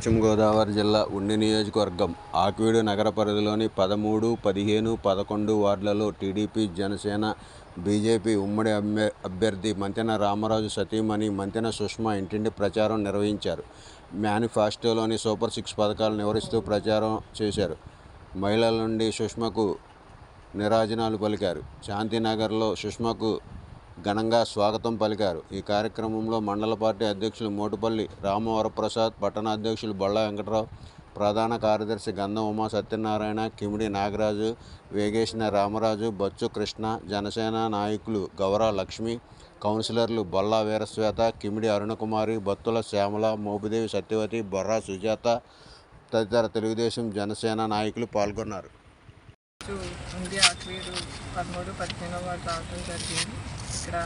పశ్చిమ గోదావరి జిల్లా ఉండి నియోజకవర్గం. ఆక్వీడు నగర పరిధిలోని పదమూడు పదిహేను పదకొండు వార్డులలో టీడీపీ జనసేన బీజేపీ ఉమ్మడి అభ్య అభ్యర్థి మంతెన రామరాజు సతీమణి మంతెన సుష్మా ఇంటింటి ప్రచారం నిర్వహించారు. మేనిఫెస్టోలోని సూపర్ సిక్స్ పథకాలను నివరిస్తూ ప్రచారం చేశారు. మహిళల నుండి సుష్మకు నిరాజనాలు పలికారు. శాంతినగర్లో సుష్మకు ఘనంగా స్వాగతం పలికారు. ఈ కార్యక్రమంలో మండల పార్టీ అధ్యక్షులు మోటుపల్లి రామవరప్రసాద్ పట్టణ అధ్యక్షులు బొళ్ళ వెంకటరావు ప్రధాన కార్యదర్శి గంధం ఉమా సత్యనారాయణ కిమిడి నాగరాజు వేగేసిన రామరాజు బొచ్చు కృష్ణ జనసేన నాయకులు గౌర లక్ష్మి కౌన్సిలర్లు బొల్లా వీరశ్వేత కిమిడి అరుణకుమారి బత్తుల శ్యామల మోపిదేవి సత్యవతి బొర్రా సుజాత తదితర తెలుగుదేశం జనసేన నాయకులు పాల్గొన్నారు. పదమూడు జరిగింది. ఇక్కడ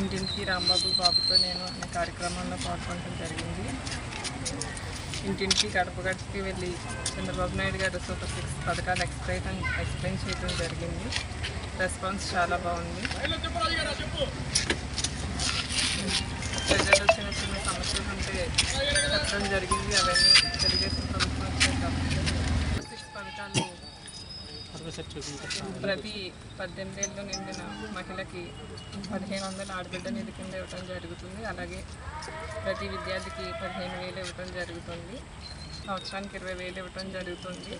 ఇంటింటికి రాంబాబు బాబుతో నేను అనే కార్యక్రమంలో పాల్గొనడం జరిగింది. ఇంటింటికి గడప గడపకి వెళ్ళి చంద్రబాబు నాయుడు గారు సూపర్ సిక్స్ పథకాలు ఎక్స్ప్లెయిన్ ఎక్స్ప్లెయిన్ చేయడం జరిగింది. రెస్పాన్స్ చాలా బాగుంది. ప్రజలు చిన్న చిన్న సమస్యలు ఉంటే చెప్పడం జరిగింది. అవన్నీ తెలుగుదేశం ప్రభుత్వం వచ్చాక సిక్స్ పథకాలు ప్రతి పద్దెనిమిది ఏళ్ళు నిండిన మహిళకి పదిహేను వందల ఆడబిడ్డ నిధి కింద ఇవ్వడం జరుగుతుంది. అలాగే ప్రతి విద్యార్థికి పదిహేను వేలు ఇవ్వడం జరుగుతుంది. సంవత్సరానికి ఇరవై వేలు ఇవ్వడం జరుగుతుంది.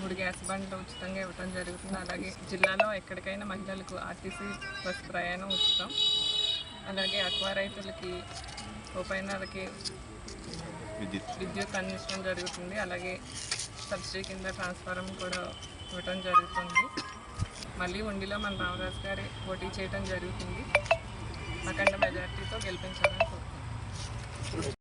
మూడు గ్యాస్ బండ్లు ఉచితంగా ఇవ్వడం జరుగుతుంది. అలాగే జిల్లాలో ఎక్కడికైనా మహిళలకు ఆర్టీసీ బస్ ప్రయాణం ఉచితం. అలాగే అక్వా రైతులకి ఉపైనలకి విద్యుత్ అందించడం జరుగుతుంది. అలాగే సబ్సిడీ కింద ట్రాన్స్ఫారం కూడా ఇవ్వటం జరుగుతుంది. మళ్ళీ ఉండిలో మన రామదాస్ గారి పోటీ చేయడం జరుగుతుంది. అఖండ మెజార్టీతో గెలిపించాలని కోరుకుంటున్నాను